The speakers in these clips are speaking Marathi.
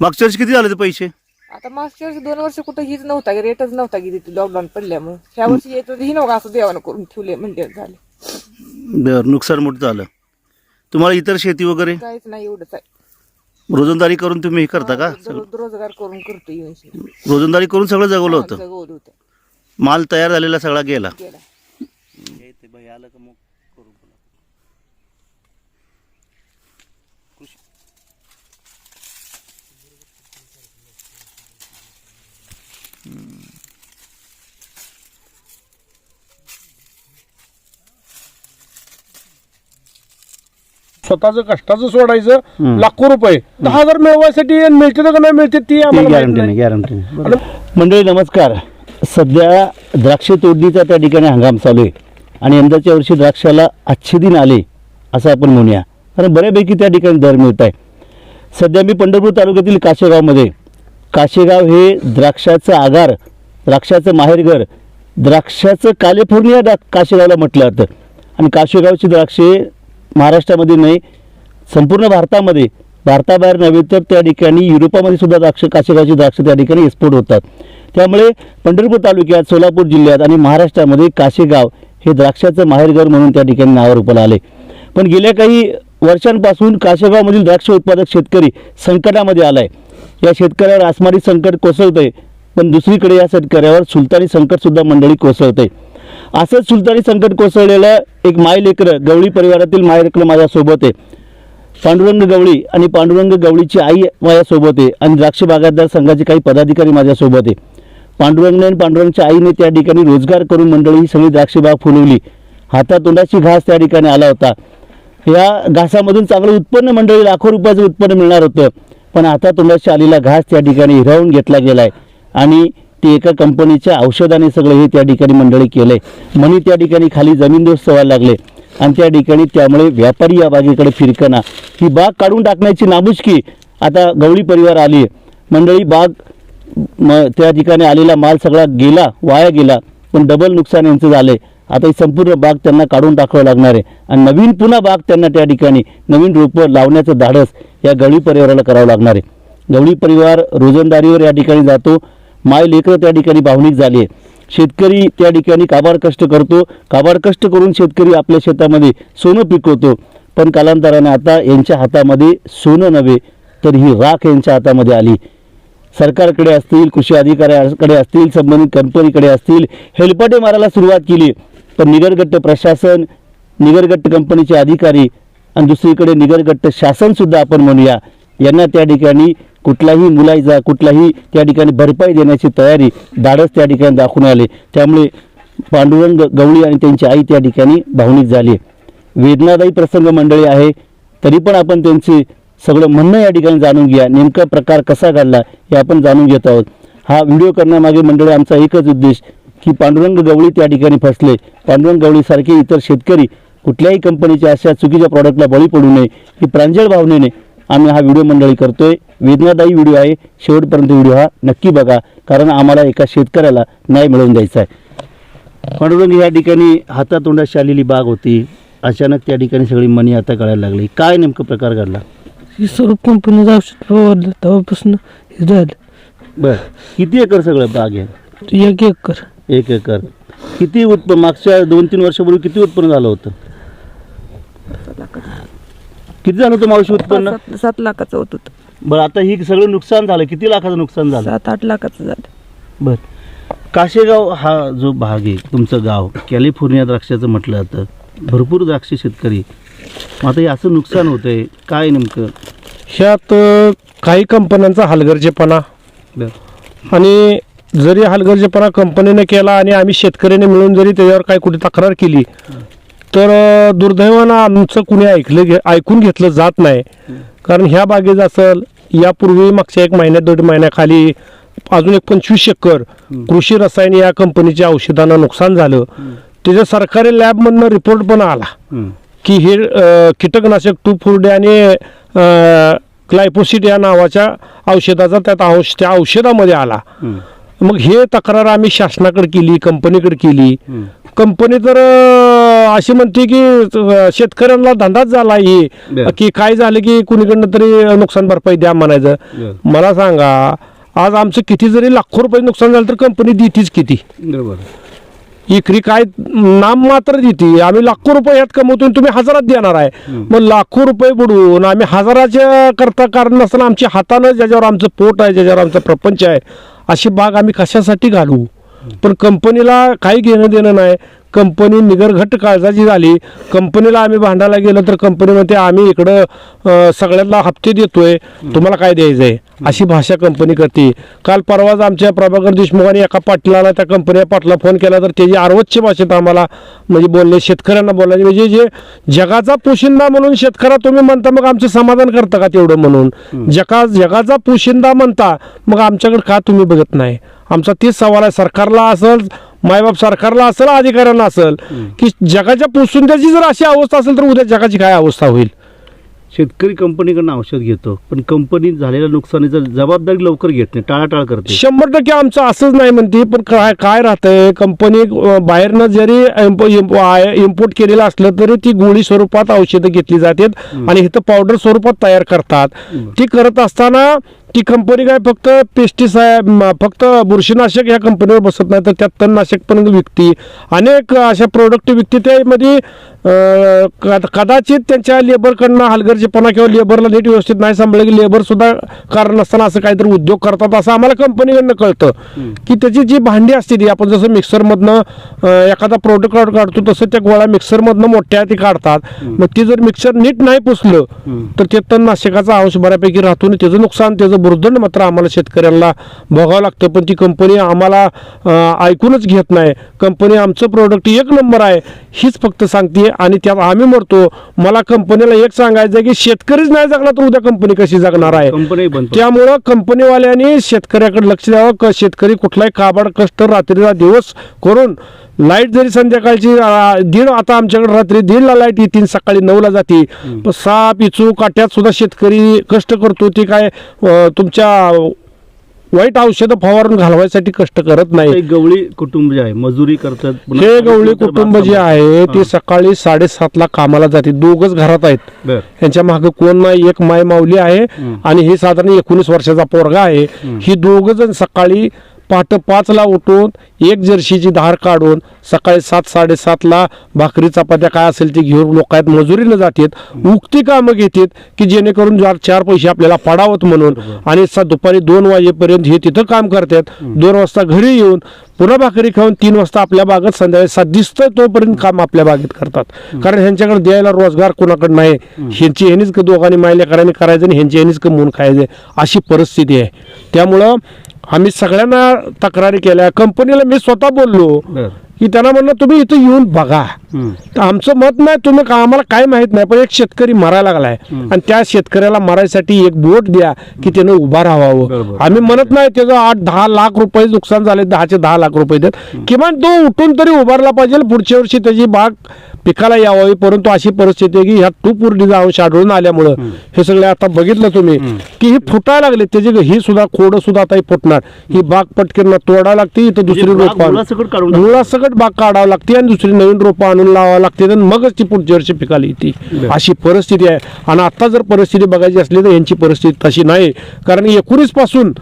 मागच्या वर्षी किती झाले ते पैसे? आता मागच्या वर्षी दोन वर्ष कुठं हीच नव्हता की रेटच नव्हता की तिथे लॉकडाऊन पडल्यामुळे. ह्या वर्षी येत होती ही नव्हतं असं देवानं करून ठेवले म्हणजे झाले. बरं नुकसान मोठं झालं. तुम्हाला इतर शेती वगैरे? काहीच नाही एवढंच आहे. रोजंदारी करून तुम्ही हे करता का? रोजगार करून करतो येऊन. रोजंदारी करून सगळं जगवलं होतं. जगवलं होतं. माल तयार झालेला सगळा गेला. गेला. स्वतःच कष्टाचं सोडायचं. लाखो रुपये. दहा हजार मिळवायसाठी मिळते का नाही मिळते ती गॅरंटी गॅरंटी मंडळी नमस्कार. सध्या द्राक्ष तोडणीचा त्या ठिकाणी हंगाम चालू आहे. आणि यंदाच्या वर्षी द्राक्षाला अच्छे दिन आले असं आपण म्हणूया. कारण बऱ्यापैकी त्या ठिकाणी दर मिळत आहे. सध्या मी पंढरपूर तालुक्यातील काशेगावमध्ये काशेगाव हे द्राक्षाचं आगार द्राक्षाचं माहेरघर द्राक्षाचं कॅलिफोर्निया डा काशेगावला म्हटलं जातं. आणि काशेगावची द्राक्षे महाराष्ट्रामध्ये नाही संपूर्ण भारतामध्ये भारताबाहेर नव्हे तर त्या ठिकाणी युरोपामध्ये सुद्धा द्राक्ष काशेगावची द्राक्ष त्या ठिकाणी एक्सपोर्ट होतात. त्यामुळे पंढरपूर तालुक्यात सोलापूर जिल्ह्यात आणि महाराष्ट्रामध्ये काशेगाव हे द्राक्षाचं माहेरघर म्हणून त्या ठिकाणी नावारूपाला आले. पण गेल्या काही वर्षांपासून काशेगावमधील द्राक्ष उत्पादक शेतकरी संकटामध्ये आलाय. या शेतकऱ्यावर आसमारी संकट कोसळतंय पण दुसरीकडे या शेतकऱ्यावर सुलतानी संकटसुद्धा मंडळी मंडळी आहे असंच सुलतानी संकट कोसळलेलं एक माय लेकरं गवळी परिवारातील माय लेकरं माझ्यासोबत आहे. पांडुरंग गवळी आणि पांडुरंग गवळीची आई माझ्यासोबत आहे आणि द्राक्ष बागायतदार संघाचे काही पदाधिकारी माझ्यासोबत आहे. पांडुरंगने आणि पांडुरंगच्या आईने त्या ठिकाणी रोजगार करून मंडळी ही सगळी द्राक्षबाग फुलवली. हातातोंडाची घास त्या ठिकाणी आला होता. या घासामधून चांगलं उत्पन्न मंडळी लाखो रुपयाचं उत्पन्न मिळणार होतं. पण हातातोंडाशी आलेला घास त्या ठिकाणी हिरावून घेतला गेला आहे आणि ते एका कंपनीच्या औषधाने सगळं हे त्या ठिकाणी मंडळी केलं आहे म्हणून त्या ठिकाणी खाली जमीनदोस्त व्हायला लागले. आणि त्या ठिकाणी त्यामुळे व्यापारी या बागेकडे फिरकना ही बाग काढून टाकण्याची नामुष्की आता गवळी परिवार आली आहे मंडळी बाग म त्या ठिकाणी आलेला माल सगळा गेला वाया गेला. पण डबल नुकसान यांचं झालंय. आता ही संपूर्ण बाग त्यांना काढून टाकावं लागणार आहे. आणि नवीन पुन्हा बाग त्यांना त्या ठिकाणी नवीन रोपं लावण्याचं धाडस या गवळी परिवाराला करावं लागणार आहे. गवळी परिवार रोजंदारीवर या ठिकाणी जातो. माय लेकरं त्या ठिकाणी भावनिक झाले शेतकरी त्या ठिकाणी काबाड कष्ट करतो. काबाड कष्ट करून शेतकरी आपल्या शेतामध्ये सोनं पिकवतो. पण कालांतराने आता यांच्या हातामध्ये सोनं नव्हे तर ही राख यांच्या हातामध्ये आली. सरकारकडे असतील कृषी अधिकाऱ्याकडे असतील संबंधित कंपनीकडे असतील हेलपाटे मारायला सुरुवात केली. पण निगरगट्ट प्रशासन निगरगट्ट कंपनीचे अधिकारी आणि दुसरीकडे निगरगट्ट शासनसुद्धा आपण म्हणूया यांना त्या ठिकाणी कुठलाही मुलायचा कुठलाही त्या ठिकाणी भरपाई देण्याची तयारी धाडस त्या ठिकाणी दाखवून आले. त्यामुळे पांडुरंग गवळी आणि त्यांची आई त्या ठिकाणी भावनिक झाली. वेदनादायी प्रसंग मंडळी आहे तरी पण आपण त्यांचे सगळं म्हणणं या ठिकाणी जाणून घ्या. नेमका प्रकार कसा घडला हे आपण जाणून घेत आहोत. हा व्हिडिओ करण्यामागे मंडळी आमचा एकच उद्देश की पांडुरंग गवळी त्या ठिकाणी फसले. पांडुरंग गवळीसारखे इतर शेतकरी कुठल्याही कंपनीच्या अशा चुकीच्या प्रॉडक्टला बळी पडू नये ही प्रांजळ भावनेने आम्ही हा व्हिडिओ मंडळी करतोय. वेदनादायी व्हिडिओ आहे. शेवटपर्यंत व्हिडिओ हा नक्की बघा कारण आम्हाला एका शेतकऱ्याला न्याय मिळवून द्यायचा आहे. पांडुरंग या ठिकाणी हातातोंडाशी आलेली बाग होती. अचानक त्या ठिकाणी सगळी मनी आता कळायला लागली. काय नेमकं प्रकार घडला? ही स्वरूप कंपनीचं औषध फवारलं तेव्हापासून. हे झालं. बर. किती एकर सगळं बाग आहे? एक एकर. एक एकर. किती उत्पन्न मागच्या दोन तीन वर्षापूर्वी किती उत्पन्न झालं होतं? किती झालं होतं मावशी उत्पन्न? सात सात लाखाचं होत होतं. बरं आता ही सगळं नुकसान झालं. किती लाखाचं नुकसान झालं? सात आठ लाखाचं झालं. बर. काशेगाव हा जो भाग आहे तुमचं गाव कॅलिफोर्निया द्राक्षाचं म्हटलं जातं. भरपूर द्राक्ष शेतकरी. मग आता हे असं नुकसान होतंय काय नेमकं? ह्यात अ, काही कंपन्यांचा हलगर्जेपणा. बर. आणि जरी हलगर्जेपणा कंपनीने केला आणि आम्ही शेतकऱ्याने मिळून जरी त्याच्यावर काही कुठे तक्रार केली तर दुर्दैवानं आमचं कुणी ऐकलं घे ऐकून घेतलं जात नाही कारण ह्या बागेत असेल यापूर्वी मागच्या एक महिन्यात दीड महिन्याखाली अजून एक पंचवीस एकर कृषी रसायन या कंपनीच्या औषधानं नुकसान झालं त्याच्या सरकारी लॅबमधनं रिपोर्ट पण आला. की हे कीटकनाशक टू फुरडे आणि क्लायपोसिट या नावाच्या औषधाचा त्यात औष त्या औषधामध्ये आला. मग हे तक्रार आम्ही शासनाकडे केली कंपनीकडे केली. कंपनी तर अं, अशी म्हणते की अं, शेतकऱ्यांना धंदाच झाला ही बर. की काय झालं की कुणीकडनं तरी नुकसान भरपाई द्या म्हणायचं. मला सांगा आज आमचं किती जरी लाखो रुपये नुकसान झालं तर कंपनी देतीच किती? बरोबर. इकरी काय नाम मात्र देते. आम्ही लाखो रुपये यात कमवतो आणि तुम्ही हजारात देणार आहे. मग लाखो रुपये बुडवून आम्ही हजाराच्या करता कारण नसताना आमच्या हातानं ज्याच्यावर आमचं पोट आहे ज्याच्यावर आमचा प्रपंच आहे अशी बाग आम्ही कशासाठी घालू? पण कंपनीला काही घेणं देणं नाही. कंपनी निगरघट्ट काळजाची झाली. कंपनीला आम्ही भांडायला गेलो तर कंपनी म्हणते आम्ही इकडं सगळ्यांना हप्ते देतोय. तुम्हाला काय द्यायचं आहे अशी भाषा कंपनी करते. काल परवाच आमच्या प्रभाकर देशमुखांनी एका पाटलाला त्या कंपनी पाटला फोन केला तर त्याची अर्वच्च भाषेत आम्हाला म्हणजे बोलले शेतकऱ्यांना बोलायचे म्हणजे जे जगाचा पोशिंदा म्हणून शेतकऱ्या तुम्ही म्हणता मग आमचं समाधान करता का तेवढं म्हणून? जगा जगाचा पोशिंदा म्हणता मग आमच्याकडे का तुम्ही बघत नाही? आमचा तीच सवाल आहे. सरकारला असेल मायबाप सरकारला असेल अधिकाऱ्यांना असेल की जगाच्या पोशिंद्याची जर अशी अवस्था असेल तर उद्या जगाची काय अवस्था होईल? शेतकरी कंपनीकडनं औषध घेतो पण कंपनी झालेल्या नुकसानीचं जबाबदारी लवकर घेत नाही टाळाटाळ करते. शंभर टक्के आमचं असंच नाही म्हणते पण काय काय राहतंय? कंपनी बाहेरनं जरी इम्पोर्ट केलेलं असलं तरी ती गोळी स्वरूपात औषधं घेतली जातात आणि इथं पावडर स्वरूपात तयार करतात. ती करत असताना ती कंपनी काय फक्त पेस्टिसाइड फक्त बुरशीनाशक या कंपनीवर बसत नाही तर त्यात तणनाशक पण विकती. अनेक अशा प्रोडक्ट विकते त्यामध्ये कदाचित त्यांच्या लेबरकडनं हलगर्जीपणा किंवा लेबरला नीट व्यवस्थित नाही सांभाळलं की लेबर सुद्धा कारण नसताना असं काहीतरी उद्योग करतात असं आम्हाला कंपनीकडनं कळतं. की त्याची जी भांडी असते ती आपण जसं मिक्सरमधनं एखादा प्रोडक्ट काढतो तसं त्या गोळ्या मिक्सरमधनं मोठ्या ती काढतात. मग ती जर मिक्सर नीट नाही पुसलं तर ते तणनाशकाचा अंश बऱ्यापैकी राहतो आणि त्याचं नुकसान त्याचं बुरदंड मात्र आम्हाला शेतकऱ्यांना भोगावं लागतं. पण ती कंपनी आम्हाला ऐकूनच घेत नाही. कंपनी आमचं प्रोडक्ट एक नंबर आहे हीच फक्त सांगते. आणि त्यात आम्ही मरतो. मला कंपनीला एक सांगायचं की शेतकरीच नाही जगला तर उद्या कंपनी कशी जगणार आहे. त्यामुळं कंपनीवाल्यांनी शेतकऱ्याकडे लक्ष द्यावं. क शेतकरी कुठलाही काबाड कष्ट रात्रीला दिवस करून लाइट जरी संध्याकाळची दीड आता आमच्याकडे रात्री दीडला लाइट येतील सकाळी नऊला जाते पण साप इचू काट्यात सुद्धा शेतकरी कष्ट करतो ते काय तुमच्या वाईट औषधं फवारून घालवायसाठी कष्ट करत नाही. एक गवळी कुटुंब जे आहे मजुरी करतात पुन्हा हे गवळी नंतर कुटुंब जे आहे ते सकाळी साडेसातला कामाला जाते. दोघच घरात आहेत. बर. यांच्या मागे कोण नाही एक माय माऊली आहे आणि हे साधारण एकोणीस वर्षाचा पोरगा आहे. ही दोघ जण सकाळी पहाटे पाचला उठून एक जर्शीची धार काढून सकाळी सात साडेसातला भाकरी चपात्या काय असेल ते घेऊन लोक आहेत मजुरीनं जातात उक्ती कामं घेतात की जेणेकरून चार चार पैसे आपल्याला पडावत म्हणून. आणि सा दुपारी दोन वाजेपर्यंत हे तिथं काम करतात. दोन वाजता घरी येऊन पुन्हा भाकरी खाऊन तीन वाजता आपल्या बागेत संध्याकाळी सात दिसतं तोपर्यंत काम आपल्या बागेत करतात. कारण ह्यांच्याकडे द्यायला रोजगार कोणाकडे नाही. ह्यांची ह्यांनीच क- दोघांनी मायलेकरांनी करायचं आणि ह्यांची ह्यांनीच कमवून खायचं अशी परिस्थिती आहे. त्यामुळं आम्ही सगळ्यांना तक्रारी केल्या. कंपनीला मी स्वतः बोललो. की त्यांना म्हणलं तुम्ही इथं येऊन बघा. तर आमचं मत नाही तुम्ही का आम्हाला काय माहीत नाही पण एक शेतकरी मरायला लागलाय. आणि त्या शेतकऱ्याला मारायसाठी एक बोट द्या की त्यानं उभा राहावं. आम्ही म्हणत नाही त्याचं आठ दहा लाख रुपये नुकसान झाले दहाचे दहा लाख रुपये देत. किमान तो उठून तरी उभारला पाहिजे पुढच्या वर्षी त्याची बाग पिकाला यावी परंतु अशी परिस्थिती आहे की ह्या टू पूर्णीचा अंश आढळून आल्यामुळं हे सगळे आता बघितलं तुम्ही की ही फुटायला लागले त्याची ही सुद्धा खोडं सुद्धा आता फुटणार. ही बाग पटकन तोडावं लागते इथं दुसरी म्हणजे रोप मुळासकट काढून मुळासकट बाग काढावं लागते आणि दुसरी नवीन रोपं आणून लावावं लागते आणि मगच ती पुढच्या वर्षी पिकाला येते. अशी परिस्थिती आहे. आणि आता जर परिस्थिती बघायची असली तर यांची परिस्थिती तशी नाही. कारण एकोणीसपासून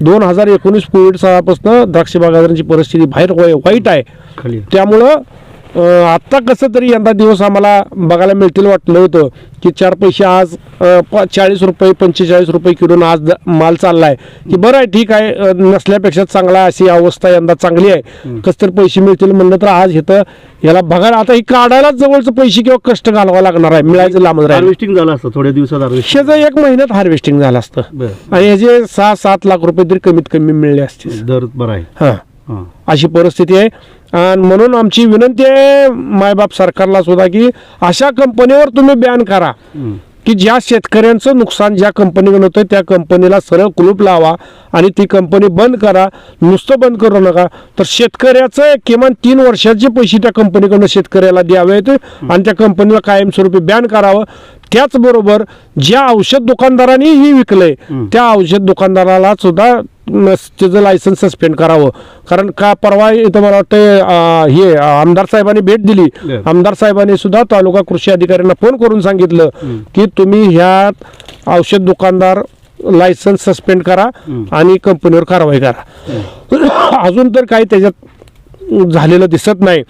दोन हजार एकोणीस कोविड सालापासून द्राक्ष बागायतदारांची परिस्थिती बाहेर वाई- वाईट आहे. त्यामुळं आत्ता कसं तरी यंदा दिवस आम्हाला बघायला मिळतील वाटलं होतं की चार पैसे आज चाळीस रुपये पंचेचाळीस रुपये किलोनं आज माल चाललाय. की बरं आहे ठीक आहे नसल्यापेक्षा चांगला अशी अवस्था यंदा चांगली आहे. कसं तर पैसे मिळतील म्हणलं तर आज इथं याला बघायला आता ही काढायलाच जवळचं पैसे किंवा कष्ट घालवा लागणार आहे मिळायचं लांब हार्वेस्टिंग झालं असतं थोड्या दिवसात शेचं एक महिन्यात हार्वेस्टिंग झालं असतं. आणि ह्याचे सहा सात लाख रुपये तरी कमीत कमी मिळले असते दर बरा आहे. हां हां. अशी परिस्थिती आहे. आणि म्हणून आमची विनंती आहे मायबाप सरकारला सुद्धा की अशा कंपनीवर तुम्ही बॅन करा. की ज्या शेतकऱ्यांचं नुकसान ज्या कंपनीकडून होतं त्या कंपनीला सरळ कुलूप लावा आणि ती कंपनी बंद करा. नुसतं बंद करू नका. तर शेतकऱ्याचं किमान तीन वर्षाचे पैसे त्या कंपनीकडून शेतकऱ्याला द्यावेत आणि त्या कंपनीला कायमस्वरूपी बॅन करावं. त्याचबरोबर ज्या औषध दुकानदारांनी ही विकलंय त्या औषध दुकानदाराला सुद्धा त्याचं लायसन्स सस्पेंड करावं. कारण का परवा इथं मला वाटतं हे आमदार साहेबांनी भेट दिली. आमदार साहेबांनी सुद्धा तालुका कृषी अधिकाऱ्यांना फोन करून सांगितलं की तुम्ही ह्या औषध दुकानदार लायसन्स सस्पेंड करा आणि कंपनीवर कारवाई करा. अजून तर काही त्याच्यात झालेलं दिसत नाही.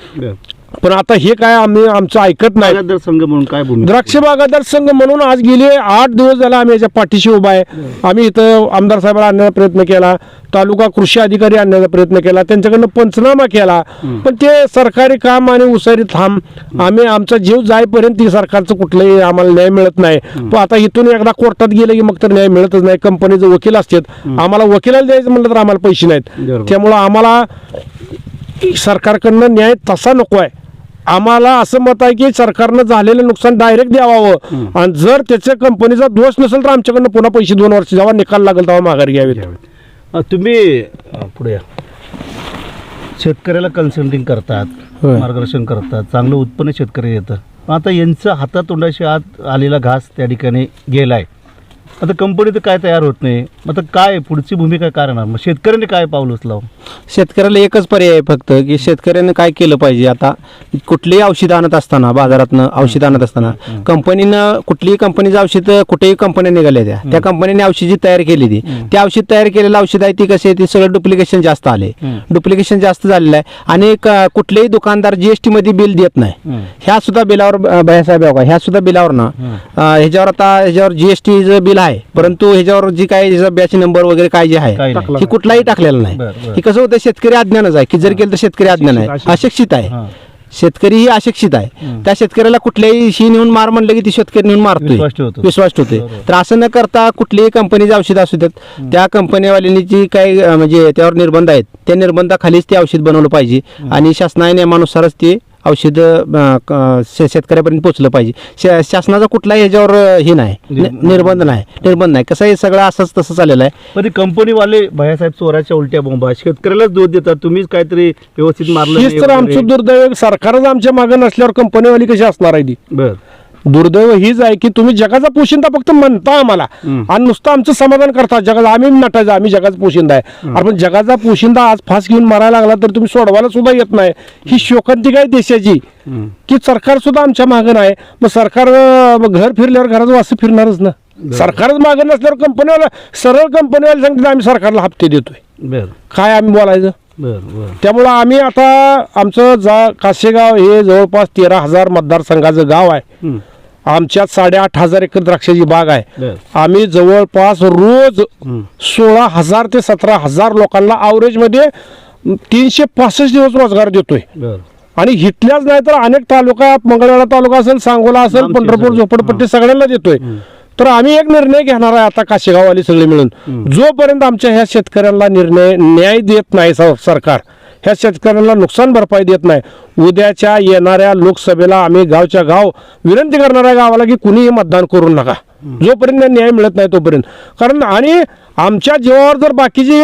पण आता हे काय आम्ही आमचं ऐकत नाही. बागायतदार संघ म्हणून काय भूमिका द्राक्ष बागायतदार संघ म्हणून आज गेले आठ दिवस झाला आम्ही याच्या पाठीशी उभा आहे. आम्ही इथं आमदार साहेबांना आणण्याचा प्रयत्न केला तालुका कृषी अधिकारी आणण्याचा प्रयत्न केला त्यांच्याकडनं पंचनामा केला. पण ते सरकारी काम आणि उसारी थांब आम्ही आमचा जीव जाईपर्यंत ती सरकारचं कुठलंही आम्हाला न्याय मिळत नाही. पण आता इथून एकदा कोर्टात गेलं की मग तर न्याय मिळतच नाही. कंपनीचे वकील असतात. आम्हाला वकिलाला द्यायचं म्हटलं तर आम्हाला पैसे नाहीत. बरोबर. त्यामुळं आम्हाला सरकारकडनं न्याय तसा नको आहे. आम्हाला असं मत आहे की सरकारनं झालेलं नुकसान डायरेक्ट द्यावावं. आणि जर त्याच्या कंपनीचा दोष नसेल तर आमच्याकडनं पुन्हा पैसे दोन वर्ष जेव्हा निकाल लागेल तेव्हा माघारी घ्यावेत. अ, तुम्ही पुढे या. शेतकऱ्याला कन्सल्टिंग करतात. मार्गदर्शन करतात चांगलं उत्पन्न शेतकरी येतं आता यांचं हातातोंडाशी आत आलेला घास त्या ठिकाणी गेलाय. आता कंपनी तर काय तयार होत नाही. मग आता काय पुढची भूमिका काय राहणार? मग शेतकऱ्यांनी काय पाऊल उचलावं? शेतकऱ्याला एकच पर्याय आहे फक्त की शेतकऱ्यानं काय केलं पाहिजे? आता कुठलीही औषधं आणत असताना बाजारातनं औषधं आणत असताना कंपनीनं कुठलीही कंपनीचं औषध कुठेही कंपन्या निघाल्या त्या. त्या कंपनीने औषधी तयार केली ती. ते औषध तयार केलेलं औषध आहे ती कशी आहे? ती सगळं डुप्लिकेशन जास्त आले डुप्लिकेशन जास्त झालेलं आहे. आणि कुठलेही दुकानदार जीएसटी मध्ये बिल देत नाही. ह्या सुद्धा बिलावर भैयासाहेब ह्या सुद्धा बिलावर ना ह्याच्यावर आता ह्याच्यावर जीएसटीचं बिल आहे. परंतु ह्याच्यावर जी काय बॅच नंबर वगैरे काय जे आहे काही नाही. हो. कुठलाही टाकलेलं नाही. बरं. हे कसं होतं शेतकरी अज्ञानच आहे. की जर केलं तर शेतकरी अज्ञान आहे. अशिक्षित- हां. आहे. शेतकरी ही अशिक्षित आहे. त्या शेतकऱ्याला कुठल्याही शी नेऊन मार म्हणलं की ती शेतकरी नेऊन मारतोय. विश्वास ठेवतो. विश्वास ठेवतोय. तर असं न करता कुठलीही कंपनीचे औषध असू देत त्या कंपनीवाल्यांनी जी काही अं, म्हणजे त्यावर निर्बंध आहेत त्या निर्बंधाखालीच ते औषध बनवलं पाहिजे. आणि शासनाच्या नियमानुसारच ते औषध शेतकऱ्यापर्यंत पोहोचलं पाहिजे. शा- शासनाचा कुठलाही ह्याच्यावर अं, हे नाही. निर्बंध नाही. निर्बंध नाही. कसं हे सगळं असंच तसं चाललेलं आहे. पण कंपनीवाले भैयासाहेब चोराच्या उलट्या बोंबा शेतकऱ्यालाच दोष देतात. तुम्हीच काहीतरी व्यवस्थित मारलं तर. आमचं दुर्दैव. सरकारच आमच्या मागे नसल्यावर कंपनीवाली कशी असणार आहे ती? बर. दुर्दैव हीच आहे की तुम्ही जगाचा पोशिंदा फक्त म्हणता आम्हाला. आणि नुसतं आमचं समाधान करता. जगाला आम्ही नटायचं आम्ही जगाचा पोशिंदा आहे. अरे पण जगाचा पोशिंदा आज फास घेऊन मारायला लागला तर तुम्ही सोडवायला सुद्धा येत नाही. ही शोकांतिका आहे देशाची. की सरकार सुद्धा आमच्या मागं आहे मग सरकार घर फिरल्यावर घराचं वास फिरणारच ना. सरकारच मागं नसल्यावर कंपनीवाला सरळ कंपनीवाले सांगतात आम्ही सरकारला हप्ते देतोय. काय आम्ही बोलायचं? त्यामुळं आम्ही आता आमचं जा काशेगाव हे जवळपास तेरा हजार मतदारसंघाचं गाव आहे. हम्म. आमच्यात साडेआठ हजार एकर द्राक्षाची बाग आहे. आम्ही जवळपास रोज सोळा हजार ते सतरा हजार लोकांना मध्ये तीनशे पासष्ट दिवस रोजगार देतोय. आणि इथल्याच नाही तर अनेक तालुका मंगळवेढा तालुका असेल सांगोला असेल पंढरपूर. झोपडपट्टी सगळ्यांना देतोय. तर आम्ही एक निर्णय घेणार आहे आता काशेगाववाली सगळे मिळून. जोपर्यंत आमच्या ह्या शेतकऱ्यांना निर्णय न्याय देत नाही सरकार ह्या शेतकऱ्यांना नुकसान भरपाई देत नाही उद्याच्या येणाऱ्या लोकसभेला आम्ही गावच्या गाव विनंती करणार आहे गावाला की कुणीही मतदान करू नका. जोपर्यंत न्याय मिळत नाही तोपर्यंत. कारण आणि आमच्या जीवावर जर बाकीचे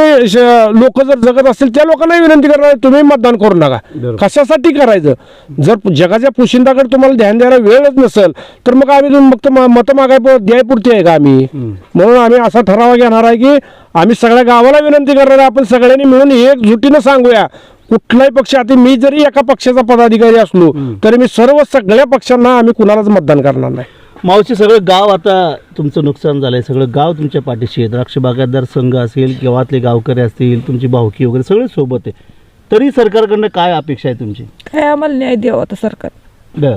लोक जर जगत असतील त्या लोकांना विनंती करणार तुम्ही मतदान करू नका. कशासाठी करायचं? जर जगाच्या पोशिंदाकडे तुम्हाला ध्यान द्यायला वेळच नसेल तर मग आम्ही तुम्ही फक्त मतं मागाय द्यायपुरती आहे का आम्ही? म्हणून आम्ही असा ठराव घेणार आहे की आम्ही सगळ्या गावाला विनंती करणार आहे आपण सगळ्यांनी मिळून एकजुटीनं सांगूया. कुठलाही पक्ष आता मी जरी एका पक्षाचा पदाधिकारी असलो तरी मी सर्व सगळ्या पक्षांना आम्ही कुणालाच मतदान करणार नाही. मावशी सगळं गाव आता तुमचं नुकसान झालंय. सगळं गाव तुमच्या पाठीशी आहे. द्राक्ष बागायतदार संघ असेल गावातले गावकरी असतील तुमची भावकी वगैरे सगळे सोबत आहे. तरी सरकारकडनं काय अपेक्षा आहे तुमची? काय आम्हाला न्याय द्यावा आता सरकार. बर.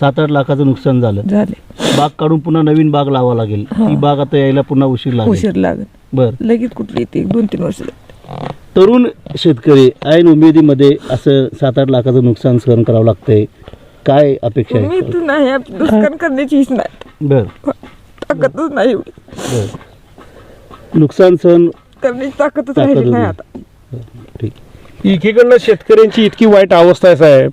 सात आठ लाखाचं नुकसान झालं. झाले. बाग काढून पुन्हा नवीन बाग लावा लागेल. ती बाग आता यायला पुन्हा उशीर लागेल. उशीर लागत बर. लगेच कुठली येते? दोन तीन वर्ष. तरुण शेतकरी ऐन उमेदीमध्ये असं सात आठ लाखाचं नुकसान सहन करावं लागतंय. काय अपेक्षा मी आहे तर नाही दुष्काळ करण्याची हीच नाही. बर. ताकदच नाही एवढी. बर. नुकसान सहन करण्याची ताकदच ताकद राहिली नाही नाही. आता. ठीक. एकीकडनं शेतकऱ्यांची इतकी वाईट अवस्था आहे साहेब.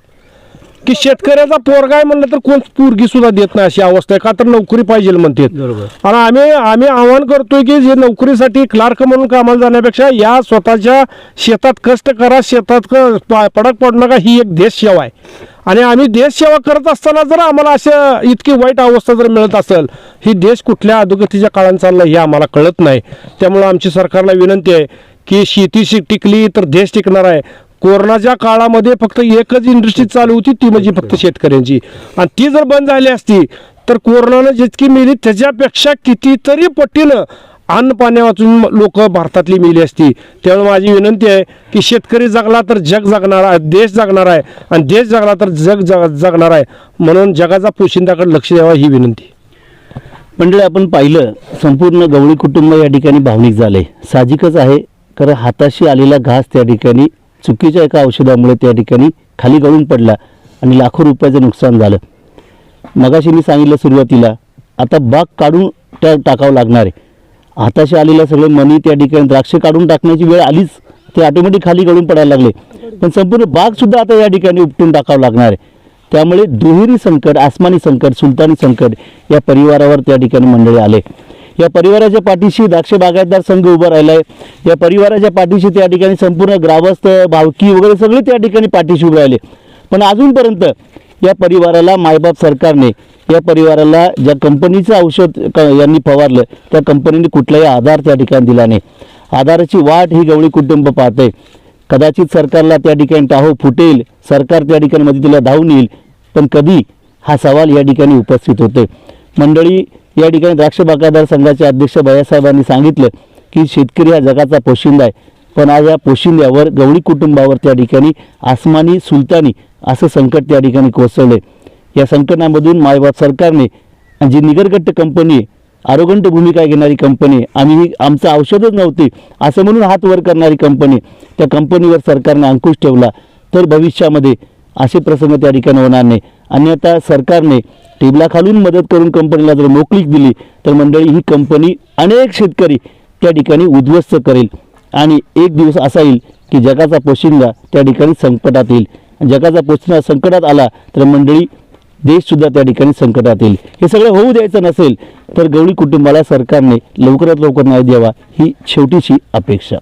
की शेतकऱ्याचा पोरगा आहे म्हणलं तर कोण पोरगी सुद्धा देत नाही अशी अवस्था आहे. का तर नोकरी पाहिजे म्हणते आणि आम्ही आम्ही आव्हान करतोय की जे नोकरीसाठी क्लार्क म्हणून कामाला जाण्यापेक्षा या स्वतःच्या शेतात कष्ट करा शेतात पडक पडू नका ही एक देश सेवा आहे. आणि आम्ही देश सेवा करत असताना जर आम्हाला अशा इतकी वाईट अवस्था जर मिळत असेल ही देश कुठल्या अधोगतीच्या काळात चालला हे आम्हाला कळत नाही. त्यामुळे आमची सरकारला विनंती आहे की शेती टिकली तर देश टिकणार आहे. कोरोनाच्या काळामध्ये फक्त एकच इंडस्ट्री चालू होती ती म्हणजे फक्त शेतकऱ्यांची. आणि ती जर बंद झाली असती तर कोरोनानं जितकी मेली त्याच्यापेक्षा कितीतरी पटीनं अन्न पाण्या वाचून लोक भारतातली मेली असती. त्यामुळे माझी विनंती आहे की शेतकरी जगला तर जग जगणार आहे देश जगणार आहे आणि देश जगला तर जग जग जगणार आहे. म्हणून जगाचा पोशिंदाकडे लक्ष द्यावा ही विनंती. मंडळी आपण पाहिलं संपूर्ण गवळी कुटुंब या ठिकाणी भावनिक झाले साहजिकच आहे कारण हाताशी आलेला घास त्या ठिकाणी चुकीच्या एका औषधामुळे त्या ठिकाणी खाली गळून पडला आणि लाखो रुपयाचं नुकसान झालं. मगाशी मी सांगितलं सुरुवातीला आता बाग काढून त्या टाकावं लागणार आहे. हाताशी आलेलं सगळं मनी त्या ठिकाणी द्राक्ष काढून टाकण्याची वेळ आलीच ते ऑटोमॅटिक खाली गळून पडायला लागले. पण संपूर्ण बागसुद्धा आता या ठिकाणी उपटून टाकावं लागणार आहे. त्यामुळे दुहेरी संकट आसमानी संकट सुलतानी संकट या परिवारावर त्या ठिकाणी मंडळी आले. या परिवाराच्या पाठीशी द्राक्ष बागायतदार संघ उभा आहे या परिवाराच्या पाठीशी त्या ठिकाणी संपूर्ण ग्रामस्थ भावकी वगैरे सगळे त्या ठिकाणी पाठीशी उभे राहिले. पण अजूनपर्यंत या परिवाराला मायबाप सरकारने या परिवाराला ज्या कंपनीचं औषध क यांनी फवारलं त्या कंपनीने कुठलाही आधार त्या ठिकाणी दिला नाही. आधाराची वाट ही गवळी कुटुंब पाहते कदाचित सरकारला त्या ठिकाणी टाहो फुटेल सरकार त्या ठिकाणी मदतीला धावून येईल पण कधी हा सवाल या ठिकाणी उपस्थित होते मंडळी या ठिकाणी द्राक्ष बागायतदार संघाचे अध्यक्ष भैयासाहेबांनी सांगितलं की शेतकरी हा जगाचा पोशिंदा आहे. पण आज या पोशिंद्यावर गवळी कुटुंबावर त्या ठिकाणी आसमानी सुलतानी असं संकट त्या ठिकाणी कोसळले या संकटामधून मायबाप सरकारने आणि जी निगरगट्ट कंपनी आरोगंट भूमिका घेणारी कंपनी आम्ही ही आमचं औषधच नव्हती असं म्हणून हात वर करणारी कंपनी त्या कंपनीवर सरकारने अंकुश ठेवला. तर भविष्यामध्ये असे प्रसंग त्या ठिकाणी होणार नाही. अन्यथा सरकारने टेबलाखालून मदत करून कंपनीला जर मोकळीक दिली तर मंडळी ही कंपनी अनेक शेतकरी त्या ठिकाणी उद्ध्वस्त करेल. आणि एक दिवस असा येईल की जगाचा पोशिंदा त्या ठिकाणी संकटात येईल. जगाचा पोशिंदा संकटात आला तर मंडळी देशसुद्धा त्या ठिकाणी संकटात येईल. हे सगळं होऊ द्यायचं नसेल तर गवळी कुटुंबाला सरकारने लवकरात लवकर न्याय द्यावा ही शेवटीची अपेक्षा.